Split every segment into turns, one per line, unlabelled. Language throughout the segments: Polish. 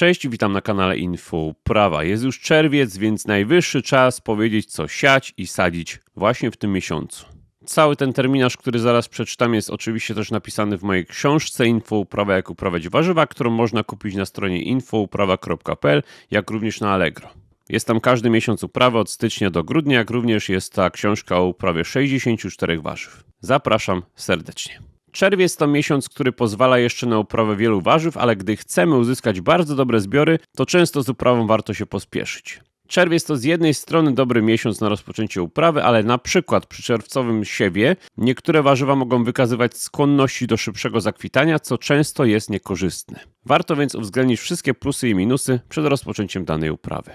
Cześć, witam na kanale Info Prawa. Jest już czerwiec, więc najwyższy czas powiedzieć, co siać i sadzić właśnie w tym miesiącu. Cały ten terminarz, który zaraz przeczytam, jest oczywiście też napisany w mojej książce Info Uprawa jak uprawiać warzywa, którą można kupić na stronie infouprawa.pl, jak również na Allegro. Jest tam każdy miesiąc uprawy od stycznia do grudnia, jak również jest ta książka o uprawie 64 warzyw. Zapraszam serdecznie. Czerwiec to miesiąc, który pozwala jeszcze na uprawę wielu warzyw, ale gdy chcemy uzyskać bardzo dobre zbiory, to często z uprawą warto się pospieszyć. Czerwiec to z jednej strony dobry miesiąc na rozpoczęcie uprawy, ale na przykład przy czerwcowym siewie niektóre warzywa mogą wykazywać skłonności do szybszego zakwitania, co często jest niekorzystne. Warto więc uwzględnić wszystkie plusy i minusy przed rozpoczęciem danej uprawy.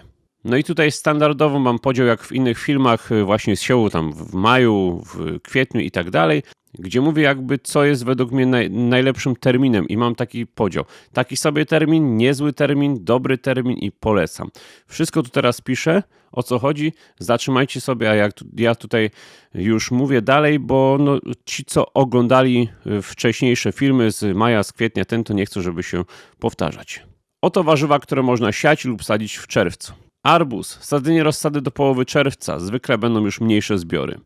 No i tutaj standardowo mam podział jak w innych filmach y, właśnie z siewu tam w maju, w kwietniu i tak dalej, gdzie mówię jakby co jest według mnie naj, najlepszym terminem i mam taki podział. Taki sobie termin, niezły termin, dobry termin i polecam. Wszystko tu teraz piszę, o co chodzi, zatrzymajcie sobie, a jak tu, ja tutaj już mówię dalej, bo no, ci co oglądali y, wcześniejsze filmy z maja, z kwietnia, ten to nie chcę, żeby się powtarzać. Oto warzywa, które można siać lub sadzić w czerwcu. Arbuz, sadzenie rozsady do połowy czerwca, zwykle będą już mniejsze zbiory.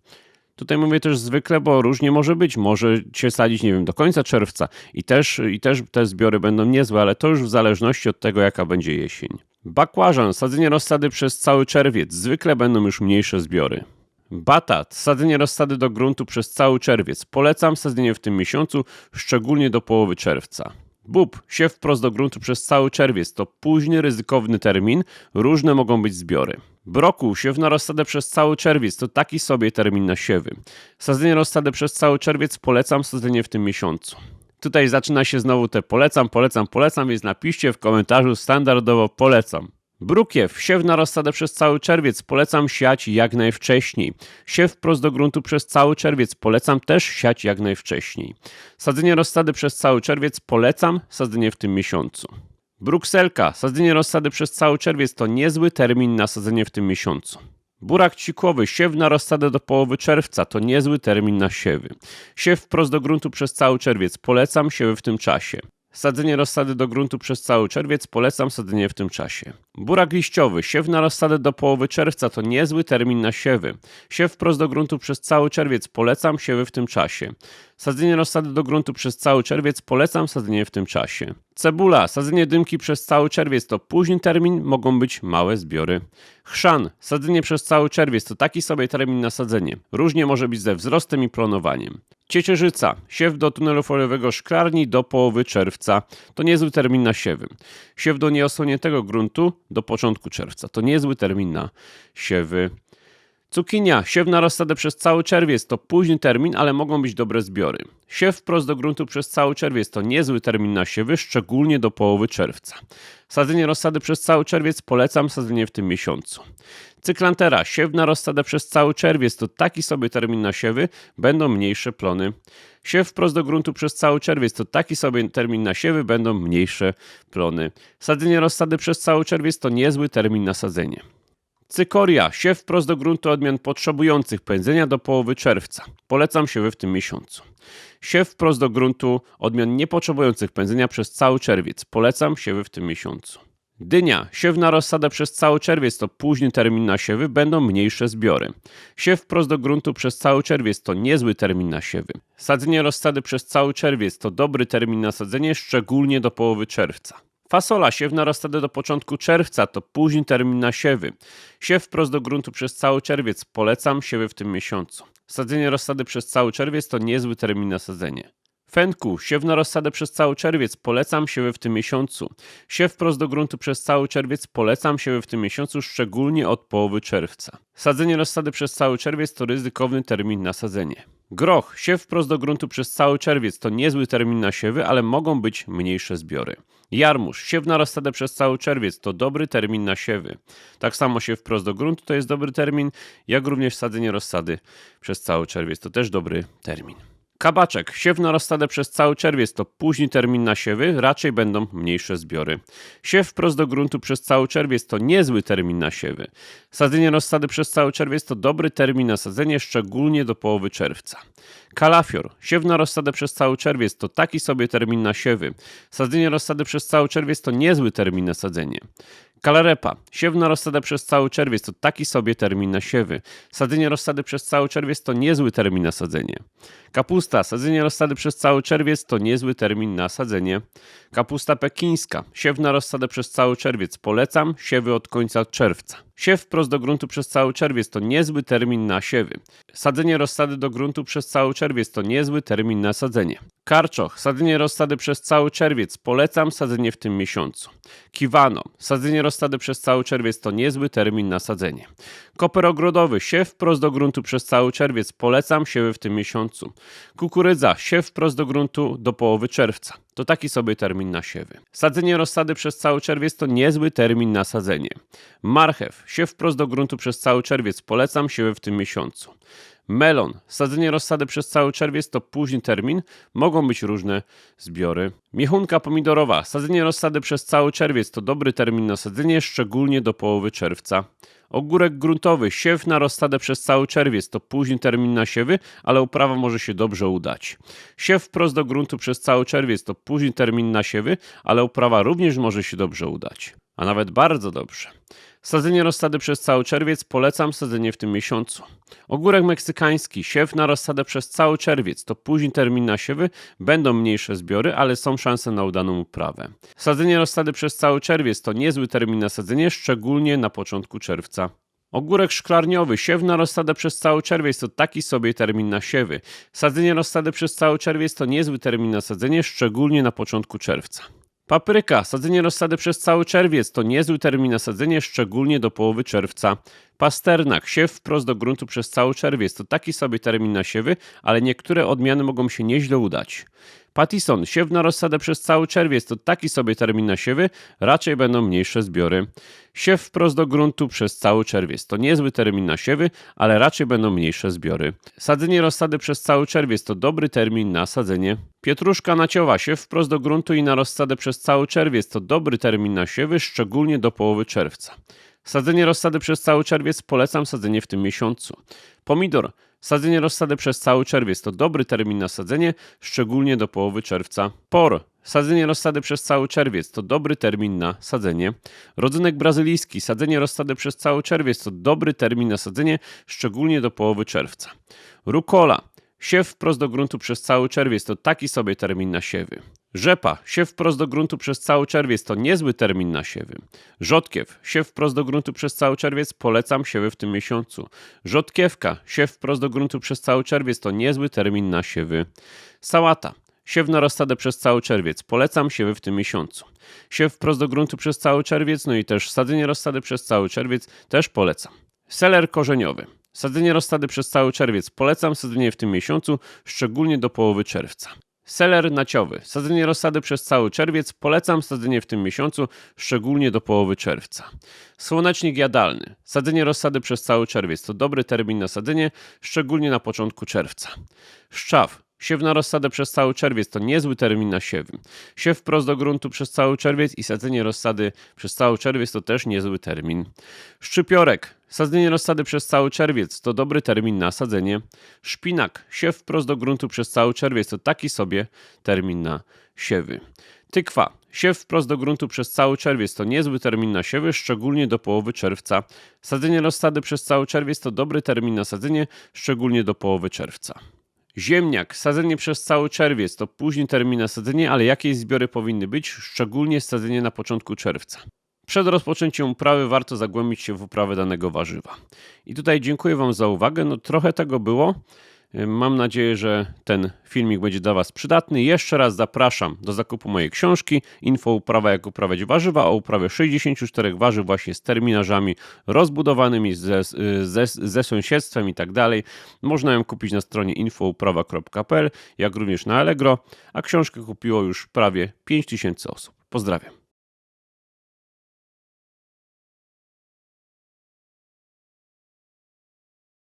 Tutaj mówię też zwykle, bo różnie może być. Może się sadzić, nie wiem, do końca czerwca i też, i też te zbiory będą niezłe, ale to już w zależności od tego, jaka będzie jesień. Bakłażan, sadzenie rozsady przez cały czerwiec, zwykle będą już mniejsze zbiory. Batat, sadzenie rozsady do gruntu przez cały czerwiec. Polecam sadzenie w tym miesiącu, szczególnie do połowy czerwca. Bób, siew wprost do gruntu przez cały czerwiec to późny, ryzykowny termin, różne mogą być zbiory. Brokuł, siew na rozsadę przez cały czerwiec to taki sobie termin na siewy. Sadzenie rozsady przez cały czerwiec polecam sadzenie w tym miesiącu. Tutaj zaczyna się znowu te polecam, polecam, polecam, więc napiszcie w komentarzu standardowo polecam. Brukiew, siew na rozsadę przez cały czerwiec, polecam siać jak najwcześniej. Siew wprost do gruntu przez cały czerwiec, polecam też siać jak najwcześniej. Sadzenie rozsady przez cały czerwiec, polecam sadzenie w tym miesiącu. Brukselka, sadzenie rozsady przez cały czerwiec to niezły termin na sadzenie w tym miesiącu. Burak cikłowy, siew na rozsadę do połowy czerwca to niezły termin na siewy. Siew wprost do gruntu przez cały czerwiec, polecam siewy w tym czasie. Sadzenie rozsady do gruntu przez cały czerwiec polecam sadzenie w tym czasie. Burak liściowy, siew na rozsadę do połowy czerwca to niezły termin na siewy. Siew wprost do gruntu przez cały czerwiec polecam siewy w tym czasie. Sadzenie rozsady do gruntu przez cały czerwiec polecam sadzenie w tym czasie. Cebula, sadzenie dymki przez cały czerwiec to późny termin, mogą być małe zbiory. Chrzan, sadzenie przez cały czerwiec to taki sobie termin na sadzenie. Różnie może być ze wzrostem i planowaniem. Ciecierzyca. Siew do tunelu foliowego szklarni do połowy czerwca. To niezły termin na siewy. Siew do nieosłoniętego gruntu do początku czerwca. To niezły termin na siewy. Cukinia, siew na rozsadę przez cały czerwiec to późny termin, ale mogą być dobre zbiory. Siew wprost do gruntu przez cały czerwiec to niezły termin na siewy, szczególnie do połowy czerwca. Sadzenie rozsady przez cały czerwiec polecam sadzenie w tym miesiącu. Cyklantera, siew na rozsadę przez cały czerwiec to taki sobie termin na siewy, będą mniejsze plony. Siew wprost do gruntu przez cały czerwiec to taki sobie termin na siewy, będą mniejsze plony. Sadzenie rozsady przez cały czerwiec to niezły termin na sadzenie. Cykoria, siew wprost do gruntu odmian potrzebujących pędzenia do połowy czerwca. Polecam siewy w tym miesiącu. Siew wprost do gruntu odmian niepotrzebujących pędzenia przez cały czerwiec. Polecam siewy w tym miesiącu. Dynia, siew na rozsadę przez cały czerwiec to późny termin na siewy, będą mniejsze zbiory. Siew wprost do gruntu przez cały czerwiec to niezły termin na siewy. Sadzenie rozsady przez cały czerwiec to dobry termin na sadzenie, szczególnie do połowy czerwca. Fasola siewna rozsady do początku czerwca to późny termin na siewy. Siew wprost do gruntu przez cały czerwiec polecam siewy w tym miesiącu. Sadzenie rozsady przez cały czerwiec to niezły termin na sadzenie. Fenku, siew na rozsadę przez cały czerwiec, polecam siewy w tym miesiącu. Siew wprost do gruntu przez cały czerwiec, polecam siewy w tym miesiącu, szczególnie od połowy czerwca. Sadzenie rozsady przez cały czerwiec to ryzykowny termin na sadzenie. Groch, siew wprost do gruntu przez cały czerwiec to niezły termin na siewy, ale mogą być mniejsze zbiory. Jarmuż, siew na rozsadę przez cały czerwiec to dobry termin na siewy. Tak samo siew wprost do gruntu to jest dobry termin, jak również sadzenie rozsady przez cały czerwiec to też dobry termin. Kabaczek. Siew na rozsadę przez cały czerwiec to późny termin na siewy, raczej będą mniejsze zbiory. Siew wprost do gruntu przez cały czerwiec to niezły termin na siewy. Sadzenie rozsady przez cały czerwiec to dobry termin na sadzenie, szczególnie do połowy czerwca. Kalafior. Siew na rozsadę przez cały czerwiec to taki sobie termin na siewy. Sadzenie rozsady przez cały czerwiec to niezły termin na sadzenie. Kalarepa. Siew na rozsadę przez cały czerwiec to taki sobie termin na siewy. Sadzenie rozsady przez cały czerwiec to niezły termin na sadzenie. Kapusta. Sadzenie rozsady przez cały czerwiec to niezły termin na sadzenie. Kapusta pekińska. Siew na rozsadę przez cały czerwiec. Polecam siewy od końca czerwca. Siew wprost do gruntu przez cały czerwiec to niezły termin na siewy. Sadzenie rozsady do gruntu przez cały czerwiec to niezły termin na sadzenie. Karczoch. Sadzenie rozsady przez cały czerwiec. Polecam sadzenie w tym miesiącu. Kiwano. Sadzenie rozsady przez cały czerwiec to niezły termin na sadzenie. Koper ogrodowy. Siew wprost do gruntu przez cały czerwiec. Polecam siewy w tym miesiącu. Kukurydza. Siew wprost do gruntu do połowy czerwca. To taki sobie termin na siewy. Sadzenie rozsady przez cały czerwiec to niezły termin na sadzenie. Marchew. Siew wprost do gruntu przez cały czerwiec. Polecam siewy w tym miesiącu. Melon. Sadzenie rozsady przez cały czerwiec to późny termin. Mogą być różne zbiory. Miechunka pomidorowa. Sadzenie rozsady przez cały czerwiec to dobry termin na sadzenie, szczególnie do połowy czerwca. Ogórek gruntowy. Siew na rozsadę przez cały czerwiec to późny termin na siewy, ale uprawa może się dobrze udać. Siew wprost do gruntu przez cały czerwiec to późny termin na siewy, ale uprawa również może się dobrze udać. A nawet bardzo dobrze. Sadzenie rozsady przez cały czerwiec polecam sadzenie w tym miesiącu. Ogórek meksykański, siew na rozsadę przez cały czerwiec to późny termin na siewy, będą mniejsze zbiory, ale są szanse na udaną uprawę. Sadzenie rozsady przez cały czerwiec to niezły termin na sadzenie, szczególnie na początku czerwca. Ogórek szklarniowy, siew na rozsadę przez cały czerwiec to taki sobie termin na siewy. Sadzenie rozsady przez cały czerwiec to niezły termin na sadzenie, szczególnie na początku czerwca. Papryka. Sadzenie rozsady przez cały czerwiec to niezły termin na sadzenie, szczególnie do połowy czerwca. Pasternak. Siew wprost do gruntu przez cały czerwiec to taki sobie termin na siewy, ale niektóre odmiany mogą się nieźle udać. Pattison. Siew na rozsadę przez cały czerwiec to taki sobie termin na siewy, raczej będą mniejsze zbiory. Siew wprost do gruntu przez cały czerwiec to niezły termin na siewy, ale raczej będą mniejsze zbiory. Sadzenie rozsady przez cały czerwiec to dobry termin na sadzenie. Pietruszka naciowa. Siew wprost do gruntu i na rozsadę przez cały czerwiec to dobry termin na siewy, szczególnie do połowy czerwca. Sadzenie rozsady przez cały czerwiec polecam sadzenie w tym miesiącu. Pomidor. Sadzenie rozsady przez cały czerwiec to dobry termin na sadzenie, szczególnie do połowy czerwca. Por. Sadzenie rozsady przez cały czerwiec to dobry termin na sadzenie. Rodzynek brazylijski. Sadzenie rozsady przez cały czerwiec to dobry termin na sadzenie, szczególnie do połowy czerwca. Rukola. Siew wprost do gruntu przez cały czerwiec to taki sobie termin na siewy. Rzepa. Siew wprost do gruntu przez cały czerwiec to niezły termin na siewy. Rzodkiew. Siew wprost do gruntu przez cały czerwiec polecam siewy w tym miesiącu. Rzodkiewka. Siew wprost do gruntu przez cały czerwiec to niezły termin na siewy. Sałata. Siew na rozsadę przez cały czerwiec. Polecam siewy w tym miesiącu. Siew wprost do gruntu przez cały czerwiec, no i też sadzenie rozsady przez cały czerwiec też polecam. Seler korzeniowy. Sadzenie rozsady przez cały czerwiec. Polecam sadzenie w tym miesiącu, szczególnie do połowy czerwca. Seler naciowy. Sadzenie rozsady przez cały czerwiec. Polecam sadzenie w tym miesiącu, szczególnie do połowy czerwca. Słonecznik jadalny. Sadzenie rozsady przez cały czerwiec to dobry termin na sadzenie, szczególnie na początku czerwca. Szczaw. Siew na rozsadę przez cały czerwiec to niezły termin na siewy. Siew wprost do gruntu przez cały czerwiec i sadzenie rozsady przez cały czerwiec to też niezły termin. Szczypiorek. Sadzenie rozsady przez cały czerwiec to dobry termin na sadzenie. Szpinak. Siew wprost do gruntu przez cały czerwiec to taki sobie termin na siewy. Tykwa. Siew wprost do gruntu przez cały czerwiec to niezły termin na siewy, szczególnie do połowy czerwca. Sadzenie rozsady przez cały czerwiec to dobry termin na sadzenie, szczególnie do połowy czerwca. Ziemniak, sadzenie przez cały czerwiec to późny termin na sadzenie, ale jakieś zbiory powinny być, szczególnie sadzenie na początku czerwca. Przed rozpoczęciem uprawy warto zagłębić się w uprawę danego warzywa. I tutaj dziękuję Wam za uwagę. No trochę tego było. Mam nadzieję, że ten filmik będzie dla Was przydatny. Jeszcze raz zapraszam do zakupu mojej książki Info uprawa jak uprawiać warzywa o uprawie 64 warzyw właśnie z terminarzami rozbudowanymi ze, ze, ze sąsiedztwem i tak dalej. Można ją kupić na stronie infouprawa.pl jak również na Allegro, a książkę kupiło już prawie 5000 osób. Pozdrawiam.